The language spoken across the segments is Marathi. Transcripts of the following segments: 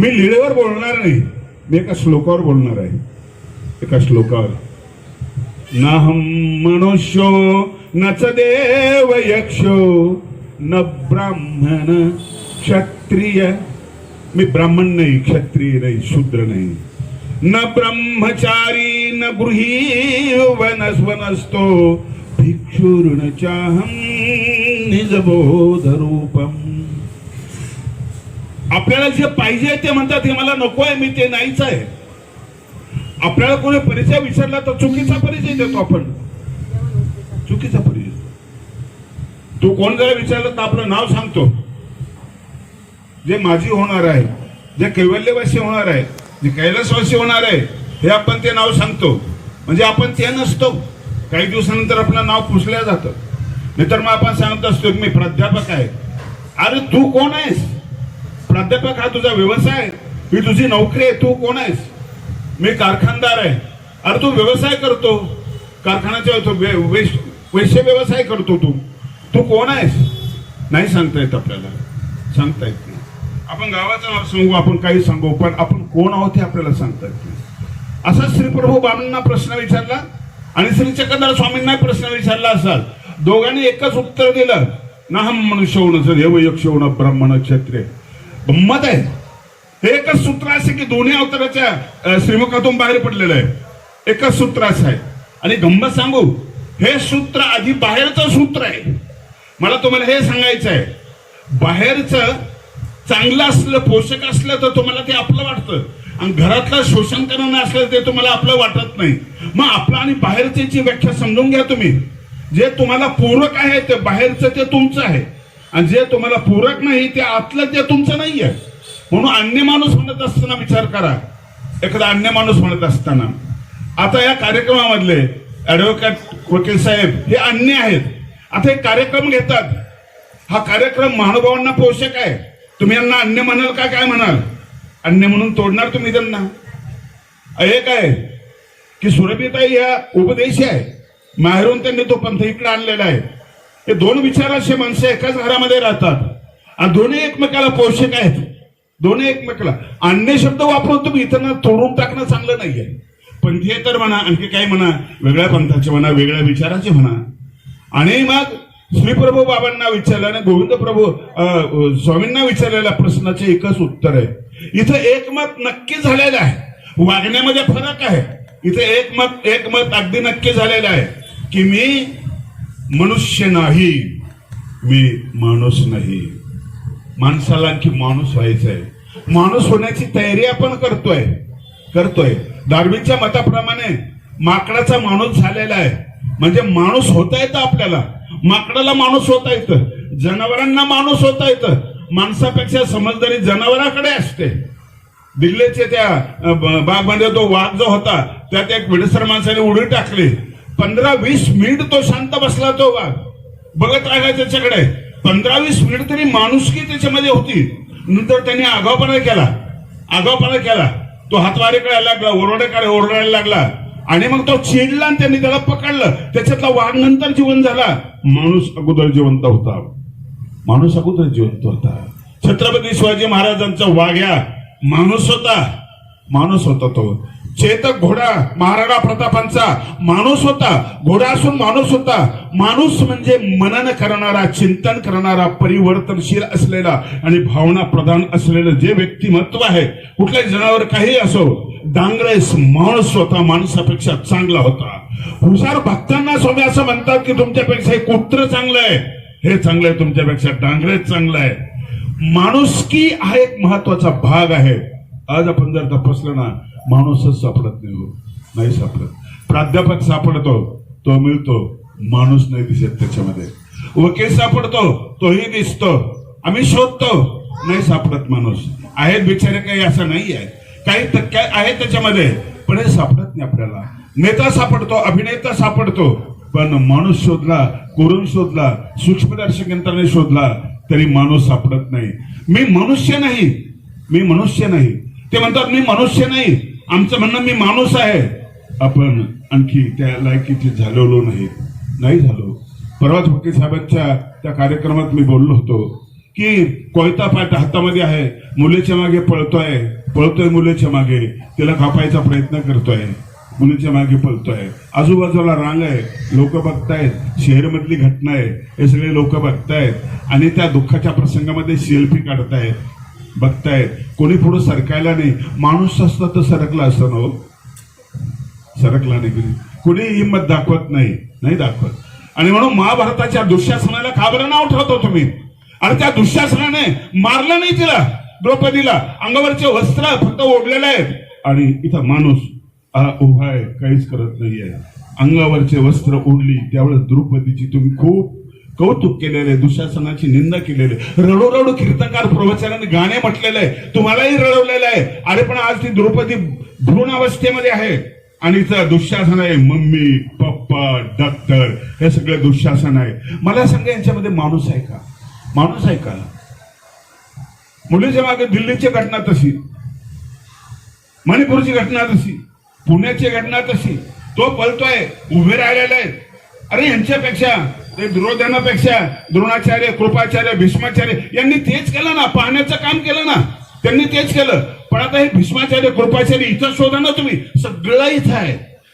मी लिळेवर बोलणार नाही. मी एका श्लोकावर बोलणार आहे. एका श्लोकावर. नाहम मनुष्यो न च देव यक्षो न ब्राह्मण क्षत्रिय. मी ब्राह्मण नाही क्षत्रिय नाही शूद्र नाही. न ब्रह्मचारी न गृही वनस वनस्तो भिक्षुर्न चाहम निजबोध रूपम आपल्याला जे पाहिजे ते म्हणतात हे मला नको आहे मी ते नाहीच आहे. आपल्याला कोणी परिचय विचारला तर चुकीचा परिचय देतो आपण. चुकीचा परिचय तू कोण जरा विचारलं तर आपलं नाव सांगतो. जे माझी होणार आहे जे कैवल्यवासी होणार आहे जे कैलासवासी होणार आहे हे आपण ते नाव सांगतो. म्हणजे आपण ते नसतो. काही दिवसानंतर आपलं नाव पुसल्या जातं. नाहीतर मग आपण सांगत असतो मी प्राध्यापक आहे. अरे तू कोण आहेस? प्राध्यापक हा तुझा व्यवसाय ही तुझी नोकरी आहे. तू कोण आहेस? मी कारखानदार आहे. अरे तू व्यवसाय करतो. कारखान्याच्या तो वे- वेश- वैश्य व्यवसाय करतो तू. तू कोण आहेस? नाही सांगता येत आपल्याला. सांगता येत नाही. आपण गावाचं नाव सांगू आपण काही सांगू पण आपण कोण आहोत हे आपल्याला सांगता येत नाही. असा श्री प्रभू बाबांना प्रश्न विचारला आणि श्री चक्रधर स्वामींना प्रश्न विचारला असाल. दोघांनी एकच उत्तर दिलं. नाहम मनुष्य होणं सर यक्ष होणं ब्राह्मण क्षत्रिय. गंमत आहे. हे एकच सूत्र असे की दोन्ही अवताराच्या श्रीमुखातून बाहेर पडलेलं आहे. एकच सूत्र असं आहे. आणि गंमत सांगू हे सूत्र आधी बाहेरचं सूत्र आहे. मला तुम्हाला हे सांगायचं आहे. बाहेरचं चांगलं असलं पोषक असलं तर तुम्हाला ते आपलं वाटतं. आणि घरातलं शोषण करणं असलं ते तुम्हाला आपलं वाटत नाही. मग आपलं आणि बाहेरची व्याख्या समजून घ्या तुम्ही. जे तुम्हाला पूरक आहे ते बाहेरचं ते तुमचं आहे. आणि जे तुम्हाला पूरक नाही ते आतलं ते तुमचं नाही आहे म्हणून अन्य माणूस म्हणत असताना विचार करा. एखादा अन्य माणूस म्हणत असताना. आता या कार्यक्रमामधले ॲडव्होकेट वकील साहेब हे अन्य आहेत. आता एक कार्यक्रम घेतात. हा कार्यक्रम महानुभावांना पोषक आहे. तुम्ही यांना अन्य म्हणाल का काय म्हणाल? अन्य म्हणून तोडणार तुम्ही त्यांना. एक आहे की सुरभिताई या उपदेशी आहे. माहेरून त्यांनी तो पंथ इकडे आणलेला आहे. हे दोन विचाराचे माणसं एकाच घरामध्ये राहतात. आणि दोन्ही एकमेकाला पोषक आहेत. दोन्ही एकमेकाला. अन्य शब्द वापरून तुम्ही इथं तोडून टाकणं चांगलं नाहीये. पंथीय तर म्हणा आणखी काय म्हणा वेगळ्या पंथाचे म्हणा वेगळ्या विचाराचे म्हणा. आणि मग श्रीप्रभू बाबांना विचारलं आणि गोविंद प्रभू स्वामींना विचारलेल्या प्रश्नाचे एकच उत्तर आहे. इथं एकमत नक्की झालेलं आहे. वागण्यामध्ये फरक आहे. इथे एकमत एकमत अगदी नक्की झालेलं आहे. की मी मनुष्य नाही मी माणूस नाही. माणसाला आणखी माणूस व्हायचं आहे माणूस होण्याची तयारी आपण करतोय. करतोय. डार्विनच्या मताप्रमाणे माकडाचा माणूस झालेला आहे. म्हणजे माणूस होता येतं आपल्याला. माकडाला माणूस होता येतं. जनावरांना माणूस होता येतं. माणसापेक्षा समजदारी जनावराकडे असते. दिल्लीचे त्या बागमध्ये तो वाघ जो होता त्यात एक विडसर माणसाने उडी टाकली. पंधरा वीस मिनिट तो शांत बसला तो वाघ बघत राहिला त्याच्याकडे. पंधरा वीस मिनिट तरी माणुसकी त्याच्यामध्ये होती. नंतर त्यांनी आगावपणा केला. आगावपणा केला. तो हातवारे लागला ओरडेकडे ओरडायला लागला. आणि मग तो चिडला आणि त्यांनी त्याला पकडलं. त्याच्यातला वाघ नंतर जीवन झाला. माणूस अगोदर जिवंत होता. माणूस अगोदर जिवंत होता. छत्रपती शिवाजी महाराजांचा वाघ्या माणूस होता. माणूस होता तो. चेतक घोडा महाराणा प्रतापांचा माणूस होता. घोडा असून माणूस होता. माणूस म्हणजे मनन करणारा चिंतन करणारा परिवर्तनशील असलेला आणि भावना प्रधान असलेलं जे व्यक्तिमत्व आहे कुठल्याही जनावर काही असो डांगरेस माणूस स्वतः माणसापेक्षा चांगला होता. हुशार भक्तांना स्वामी असं म्हणतात की तुमच्यापेक्षा हे कुत्र चांगलं आहे. हे चांगलं आहे तुमच्यापेक्षा डांगरेच चांगलं आहे. माणुसकी हा एक महत्त्वाचा भाग आहे. आज आपण जर तपासलं ना माणूसच सापडत नाही हो नाही सापडत. प्राध्यापक सापडतो तो मिळतो माणूस नाही दिसत त्याच्यामध्ये. वकील सापडतो तोही दिसतो आम्ही शोधतो नाही सापडत माणूस. आहेत बिचारे काही असं नाही आहे काही काय आहेत त्याच्यामध्ये पण हे सापडत नाही आपल्याला. नेता सापडतो अभिनेता सापडतो पण माणूस शोधला कोरून शोधला सूक्ष्मदर्शक यंत्राने शोधला तरी माणूस सापडत नाही. मी मनुष्य नाही मी मनुष्य नाही. ते म्हणतात मी मनुष्य नाही. आमचं म्हणणं मी माणूस आहे. आपण आणखी त्या लायकीचे झालेलो नाही. नाही झालो. परवाच वकील साहेबांच्या त्या कार्यक्रमात मी बोललो होतो की कोयता पाट हातामध्ये आहे. मुलीच्या मागे पळतोय. पळतोय मुलीच्या मागे. तिला कापायचा प्रयत्न करतोय. मुलीच्या मागे पळतोय. आजूबाजूला रांग आहे. लोक बघतायत. शहर मधली घटना आहे. हे सगळे लोक बघतायत. आणि त्या दुःखाच्या प्रसंगामध्ये सेल्फी काढतायत. बघतायत. कोणी पुढे सरकायला नाही. माणूस असता तर सरकला असं ना हो. सरकला नाही कोणी. कुणी हिंमत दाखवत नाही. नाही दाखवत. आणि म्हणून महाभारताच्या दुःशासनाला का बरं नाव ठेवतो तुम्ही? आणि त्या दुःशासनाने मारलं नाही तिला द्रौपदीला. अंगावरचे वस्त्र फक्त ओढलेले आहेत. आणि इथं माणूस उभा आहे काहीच करत नाहीये. अंगावरचे वस्त्र ओढली त्यावेळेस द्रौपदीची तुम्ही खूप कौतुक केलेले दुःशासनाची निंदा केलेली आहे. रडू कीर्तनकार प्रवचनाने गाणे म्हटलेलं आहे. तुम्हालाही रडवलेलं आहे. अरे पण आज ती द्रौपदी भ्रूण अवस्थेमध्ये आहे. आणि दुःशासन आहे. मम्मी पप्पा डॉक्टर हे सगळं दुःशासन आहे. मला सांगा यांच्यामध्ये माणूस आहे का? माणूस आहे का? मुलीच्या मागे दिल्लीची घटना तशी. मणिपूरची घटना तशी. पुण्याची घटना तशी. तो पलतोय उभे राहिलेला आहे अरे यांच्यापेक्षा ते दुर्योधनापेक्षा द्रोणाचार्य कृपाचार्य भीष्माचार्य यांनी तेच केलं ना पाहण्याचं काम केलं ना. त्यांनी तेच केलं. पण आता हे भीष्माचार्य कृपाचार्य इथं शोधा ना तुम्ही. सगळं इथं आहे.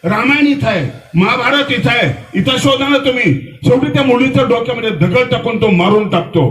रामायण इथं आहे. महाभारत इथं आहे. इथं शोधा ना तुम्ही. शेवटी त्या मुलीच्या डोक्यामध्ये दगड टाकून तो मारून टाकतो.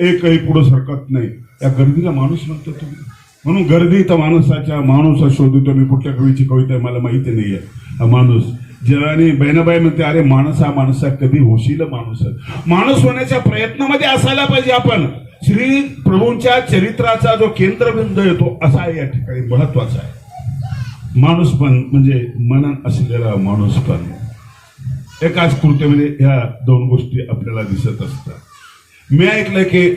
एकही पुढे सरकत नाही. या गर्दीला माणूस म्हणतो तुम्ही. म्हणून गर्दी तर माणसाच्या माणूस शोधतो. मी कुठल्या कवीची कविता आहे मला माहिती नाहीये. हा माणूस जनाने बहिणाबाई म्हणते अरे माणूस हा माणसा कधी होशील माणूस? माणूस होण्याच्या प्रयत्नामध्ये असायला पाहिजे आपण. श्री प्रभूंच्या चरित्राचा जो केंद्रबिंदू येतो असा या ठिकाणी महत्त्वाचा आहे. माणूस पण म्हणजे मनात असलेला माणूस पण. एकाच कृतीमध्ये ह्या दोन गोष्टी आपल्याला दिसत असतात. मी ऐकलं की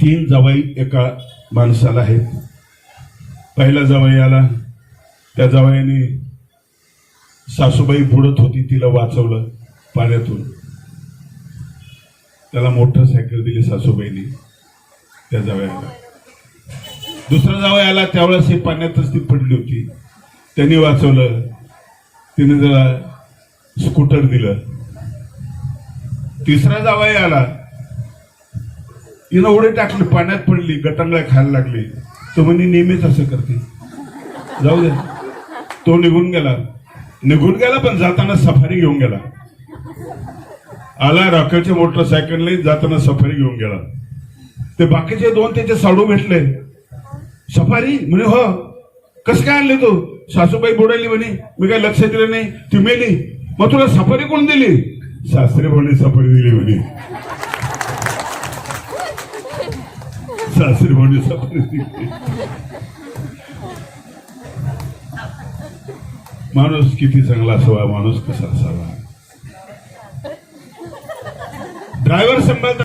तीन जवाई एका माणसाला आहेत. पहिला जवाई आला. त्या जावयाने सासूबाई बुडत होती तिला वाचवलं पाण्यातून. त्याला मोटरसायकल दिली सासूबाईनी त्या जावयाला. दुसरा जावया आला त्यावेळेस ही पाण्यातच ती पडली होती. त्यांनी वाचवलं तिने जरा स्कूटर दिलं. तिसरा जावई आला तिनं उडी टाकली पाण्यात पडली गटांगळ्या खायला लागली. तो म्हणे नेहमीच असं करते. जाऊ दे. तो निघून गेला. निघून गेला पण जाताना सफारी घेऊन गेला. आला रॉकेलच्या मोटरसायकलने जाताना सफारी घेऊन गेला. ते बाकीचे दोन त्याचे साडू भेटले. सफारी? म्हणे हो. कसं काय आणले तू? सासूबाई बुडाली म्हणे. मी काय लक्ष दिलं नाही. ती मेली. मग तुला सफारी कोण दिली? सासरे म्हणे सफारी दिली म्हणे. सासरे म्हणे सफारी दिली. माणूस किती चांगला असावा माणूस कसा असावा? ड्रायव्हर संबंध